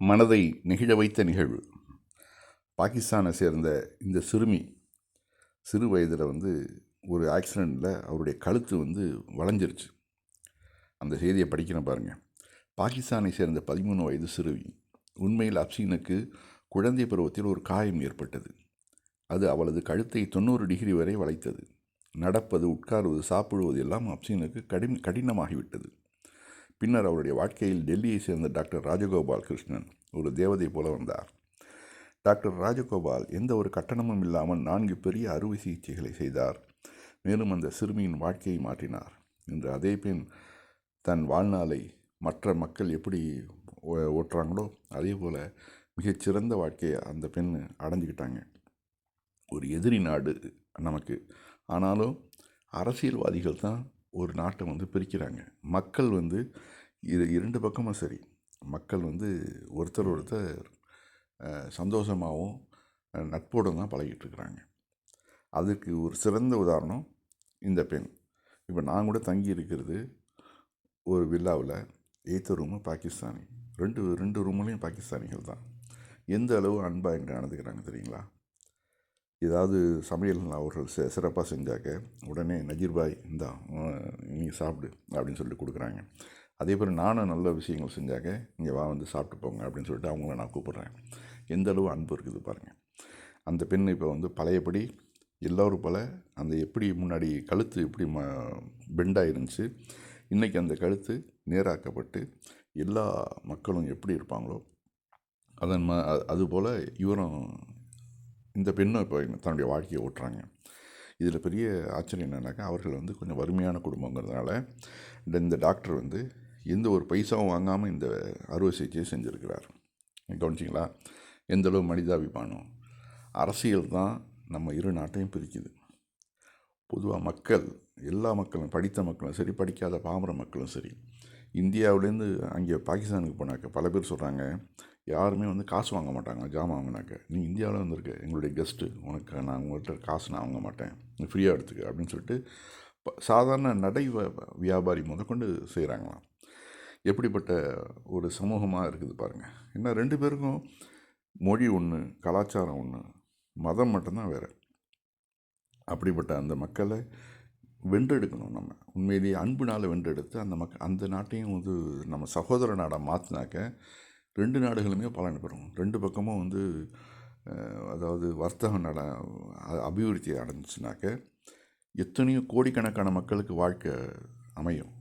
மனதை நெகிழ வைத்த நிகழ்வு. பாகிஸ்தானை சேர்ந்த இந்த சிறுமி சிறு வயதில் வந்து ஒரு ஆக்சிடெண்ட்டில் அவருடைய கழுத்து வந்து வளைஞ்சிருச்சு. அந்த செய்தியை படிக்கிறேன் பாருங்கள் பாகிஸ்தானை சேர்ந்த பதிமூணு வயது சிறுமி உண்மையில் அப்சீனுக்கு குழந்தை பருவத்தில் ஒரு காயம் ஏற்பட்டது. அது அவளது கழுத்தை தொண்ணூறு டிகிரி வரை வளைத்தது. நடப்பது உட்காருவது சாப்பிடுவது எல்லாம் அப்சீனுக்கு கடின கடினமாகிவிட்டது. பின்னர் அவருடைய வாழ்க்கையில் டெல்லியை சேர்ந்த டாக்டர் ராஜகோபால் கிருஷ்ணன் ஒரு தேவதை போல வந்தார். டாக்டர் ராஜகோபால் எந்த ஒரு கட்டணமும் இல்லாமல் நான்கு பெரிய அறுவை சிகிச்சைகளை செய்தார். மேலும் அந்த சிறுமியின் வாழ்க்கையை மாற்றினார். இன்று அதே பெண் தன் வாழ்நாளை மற்ற மக்கள் எப்படி ஓ- ஓட்டுறாங்களோ அதே போல் மிகச்சிறந்த வாழ்க்கையை அந்த பெண் அடைஞ்சுக்கிட்டாங்க. ஒரு எதிரி நாடு நமக்கு. ஆனாலும் அரசியல்வாதிகள் தான் ஒரு நாட்டை வந்து பிரிக்கிறாங்க. மக்கள் வந்து இது இரண்டு பக்கமும் சரி. மக்கள் வந்து ஒருத்தர் ஒருத்தர் சந்தோஷமாகவும் நட்போடும் தான் பழகிட்டு இருக்கிறாங்க அதுக்கு ஒரு சிறந்த உதாரணம் இந்த பெண். இப்போ நான் கூட தங்கி இருக்கிறது ஒரு வில்லாவில் எய்த்த ரூமு பாகிஸ்தானி. ரெண்டு ரெண்டு ரூம்லேயும் பாகிஸ்தானிகள் தான். எந்த அளவு அன்பாக எங்கே நடந்துக்கிறாங்க தெரியுங்களா? ஏதாவது சமையல் அவர்கள் சி சிறப்பாக செஞ்சாக்க உடனே நஜீர்பாய் இந்தா நீ சாப்பிடு அப்படின்னு சொல்லிட்டு கொடுக்குறாங்க. அதே போல் நானும் நல்ல விஷயங்கள் செஞ்சாக்க இங்கே வா வந்து சாப்பிட்டு போங்க அப்படின்னு சொல்லிட்டு அவங்கள நான் கூப்பிட்றேன். எந்த அளவு அன்பு இருக்குது பாருங்கள் அந்த பெண் இப்போ வந்து பழையபடி எல்லோரும் போல் அந்த எப்படி முன்னாடி கழுத்து எப்படி ம பெண்டாக இருந்துச்சு இன்றைக்கி அந்த கழுத்து நேராக்கப்பட்டு எல்லா மக்களும் எப்படி இருப்பாங்களோ அதன் ம அதுபோல் இவரும் இந்த பெண்ணும் இப்போ தன்னுடைய வாழ்க்கையை ஓட்டுறாங்க. இதில் பெரிய ஆச்சரியம் என்னென்னாக்கா அவர்கள் வந்து கொஞ்சம் வறுமையான குடும்பங்கிறதுனால இந்த இந்த டாக்டர் வந்து எந்த ஒரு பைசாவும் வாங்காமல் இந்த அறுவை சிகிச்சையை செஞ்சுருக்கிறார். கவனிச்சிங்களா? எந்தளவு மனிதாபிமானம். அரசியல் தான் நம்ம இரு நாட்டையும் பிரிக்குது. பொதுவாக மக்கள் எல்லா மக்களும் படித்த மக்களும் சரி படிக்காத பாமர மக்களும் சரி இந்தியாவிலேருந்து அங்கே பாகிஸ்தானுக்கு போனாக்க பல பேர் சொல்கிறாங்க யாருமே வந்து காசு வாங்க மாட்டாங்க ஜாமான் வாங்கினாக்க. நீ இந்தியாவில் வந்திருக்க எங்களுடைய கெஸ்ட்டு உனக்கு நான் உங்கள்கிட்ட காசு நான் வாங்க மாட்டேன். நீ ஃப்ரீயாக எடுத்துக்க அப்படின்னு சொல்லிட்டு ப- சாதாரண நடை வியாபாரி முதற்கொண்டு செய்கிறாங்களாம் எப்படிப்பட்ட ஒரு சமூகமாக இருக்குது பாருங்கள் ஏன்னா ரெண்டு பேருக்கும் மொழி ஒன்று கலாச்சாரம் ஒன்று மதம் மட்டும்தான் வேறு. அப்படிப்பட்ட அந்த மக்களை வென்றெடுக்கணும் நம்ம. உண்மையிலேயே அன்புனால் வென்றெடுத்து அந்த மக் அந்த நாட்டையும் வந்து நம்ம சகோதர நாடாக மாற்றினாக்க ரெண்டு நாடுகளுமே பலன் பெறும். ரெண்டு பக்கமும் வந்து அதாவது வர்த்தகம் நட அபிவிருத்தி அடைஞ்சுனாக்க எத்தனையோ கோடிக்கணக்கான மக்களுக்கு வாழ்க்கை அமையும்.